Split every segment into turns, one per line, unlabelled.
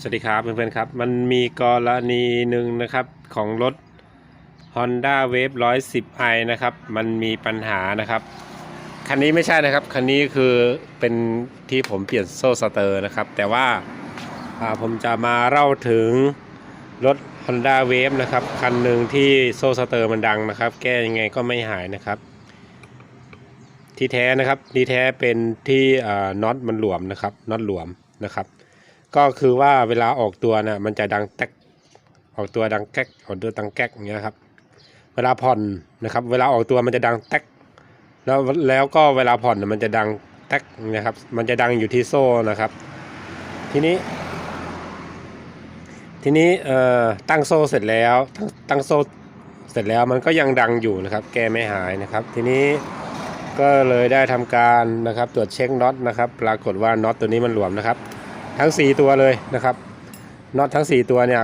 สวัสดีครับเพื่อนๆครับ มันมีกรณีหนึ่งนะครับของรถ Honda Wave 110i นะครับ มันมีปัญหานะครับ คันนี้ไม่ใช่นะครับ คันนี้คือเป็นที่ผมเปลี่ยนโซ่สเตอร์นะครับ แต่ว่าผมจะมาเล่าถึงรถ Honda Wave นะครับ คันหนึ่งที่โซ่สเตอร์มันดังนะครับ แก้ยังไงก็ไม่หายนะครับ ที่แท้นะครับที่แท้เป็นที่น็อตมันหลวมนะครับน็อตหลวมนะครับ ก็คือว่าเวลาออกตัวนะ่ะมันจะดังแตกออกตัวดังแก๊กออกตัวดังแก๊กอย่างเงี้ยครับ เวลาผ่อนนะครับ เวลาออกตัวมันจะดังแตกแล้วแล้วก็เวลาผ่อนมันจะดังแตกนะครับ มันจะดังอยู่ที่โซ่นะครับ ทีนี้ ทีนี้เอ่อตั้งโซ่เสร็จแล้วตั้งตั้งโซ่เสร็จแล้วมันก็ยังดังอยู่นะครับ แกไม่หายนะครับ ทีนี้ก็เลยได้ทำการนะครับ ตรวจเช็คน็อตนะครับ ปรากฏว่าน็อตตัวนี้มันหลวมนะครับ ทั้ง 4 ตัวเลยนะครับน็อตทั้ง 4 ตัวเนี่ย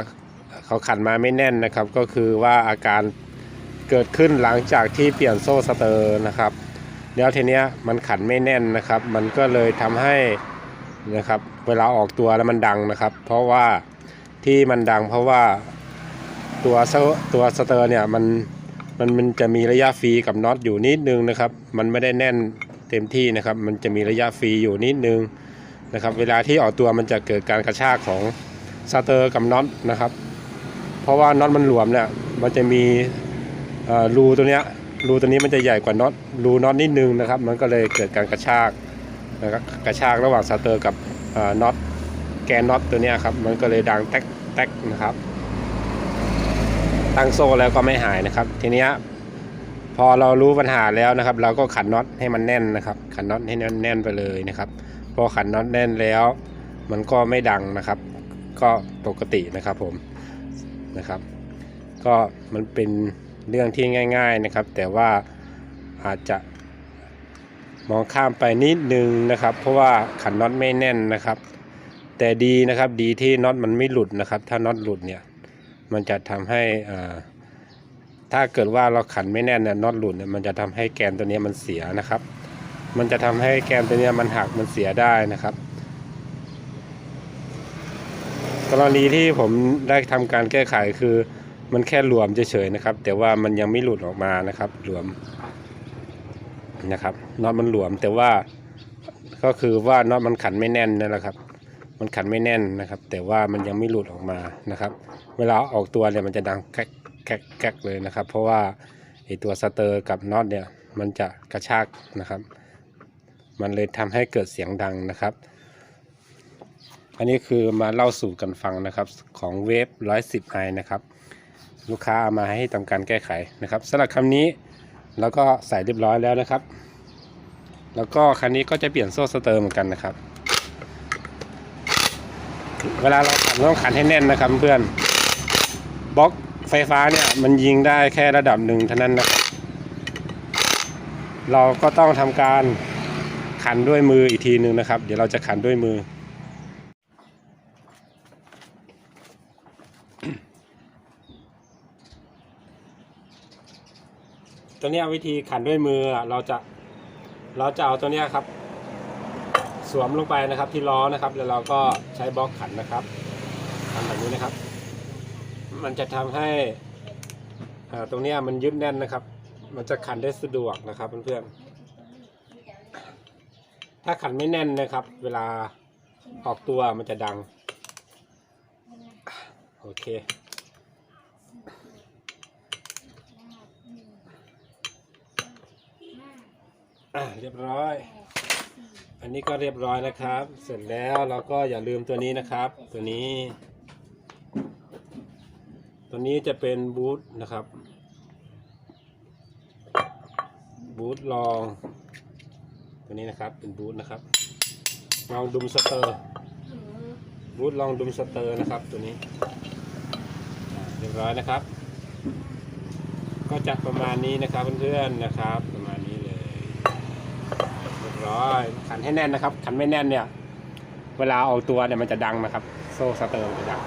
เขาขันมาไม่แน่นนะครับ ก็คือว่าอาการเกิดขึ้นหลังจากที่เปลี่ยนโซ่สเตอร์นะครับแล้วทีเนี้ยมันขันไม่แน่นนะครับ มันก็เลยทำให้นะครับ เวลาออกตัวแล้วมันดังนะครับ เพราะว่าที่มันดังเพราะว่าตัวโซ่ตัวสเตอร์เนี่ยมันมันมันจะมีระยะฟรีกับน็อตอยู่นิดนึงนะครับ มันไม่ได้แน่นเต็มที่นะครับ มันจะมีระยะฟรีอยู่นิดนึง นะครับ เวลาที่ออกตัวมันจะเกิดการกระชากของสเตอร์กับน็อตนะครับ เพราะว่าน็อตมันหลวมเนี่ยมันจะมีรูตัวเนี้ยรูตัวนี้มันจะใหญ่กว่าน็อตรูน็อตนิดนึงนะครับ มันก็เลยเกิดการกระชากนะครับกระชากระหว่างสเตอร์กับน็อตแกนน็อตตัวเนี้ยครับมันก็เลยดังแต๊กแต๊กนะครับตั้งโซ่แล้วก็ไม่หายนะครับ ทีนี้พอเรารู้ปัญหาแล้วนะครับ เราก็ขันน็อตให้มันแน่นนะครับ ขันน็อตให้แน่นไปเลยนะครับ พอขันน็อตแน่นแล้ว มันก็ไม่ดังนะครับ ก็ปกตินะครับผมนะครับ ก็มันเป็นเรื่องที่ง่าย ๆนะครับ แต่ว่าอาจจะมองข้ามไปนิดนึงนะครับ เพราะว่าขันน็อตไม่แน่นนะครับ แต่ดีนะครับดีที่น็อตมันไม่หลุดนะครับ ถ้าน็อตหลุดเนี่ยมันจะทำให้อ่าถ้าเกิดว่าเราขันไม่แน่นเนี่ยน็อตหลุดเนี่ยมันจะทำให้แกนตัวเนี้ยมันเสียนะครับ มันจะทำให้แกนตัวนี้มันหักมันเสียได้นะครับ กรณีที่ผมได้ทำการแก้ไขคือมันแค่หลวมเฉยๆนะครับ แต่ว่ามันยังไม่หลุดออกมานะครับ หลวมนะครับน็อตมันหลวมแต่ว่าก็คือว่าน็อตมันขันไม่แน่นนั่นแหละครับ มันขันไม่แน่นนะครับ แต่ว่ามันยังไม่หลุดออกมานะครับ เวลาออกตัวเนี่ยมันจะดังแก๊กแก๊กแก๊กเลยนะครับ เพราะว่าไอตัวสเตอร์กับน็อตเนี่ยมันจะกระชากนะครับ มันเลยทำให้เกิดเสียงดังนะครับ อันนี้คือมาเล่าสู่กันฟังนะครับของเวฟ110ไอนะครับ ลูกค้าเอามาให้ทำการแก้ไขนะครับสำหรับคำนี้แล้วก็ใส่เรียบร้อยแล้วนะครับ แล้วก็คันนี้ก็จะเปลี่ยนโซ่สเตอร์เหมือนกันนะครับ เวลาเราขันต้องขันให้แน่นนะครับเพื่อนบล็อกไฟฟ้าเนี่ยมันยิงได้แค่ระดับหนึ่งเท่านั้นนะครับ เราก็ต้องทำการ ขันด้วยมืออีกทีหนึ่งนะครับ เดี๋ยวเราจะขันด้วยมือ ตัวนี้วิธีขันด้วยมือเราจะเราจะเอาตัวนี้ครับ สวมลงไปนะครับที่ล้อนะครับ แล้วเราก็ใช้บล็อกขันนะครับทำแบบนี้นะครับ มันจะทำให้ตรงนี้มันยึดแน่นนะครับ มันจะขันได้สะดวกนะครับเพื่อนๆ ถ้าขันไม่แน่นนะครับ เวลาออกตัวมันจะดัง โอเค อะเรียบร้อย อันนี้ก็เรียบร้อยนะครับ เสร็จแล้วเราก็อย่าลืมตัวนี้นะครับ ตัวนี้ ตัวนี้จะเป็นบูทนะครับ บูทลอง ตัวนี้นะครับเป็นบูทนะครับลองดุมสเตอร์บูทลองดุมสเตอร์นะครับ ตัวนี้อ่าเรียบร้อยนะครับ ก็จะประมาณนี้นะครับเพื่อนๆนะครับ ประมาณนี้เลยเรียบร้อยขันให้แน่นนะครับขันไม่แน่นเนี่ย เวลาออกตัวเนี่ยมันจะดังนะครับ โซ่สเตอร์มันจะดัง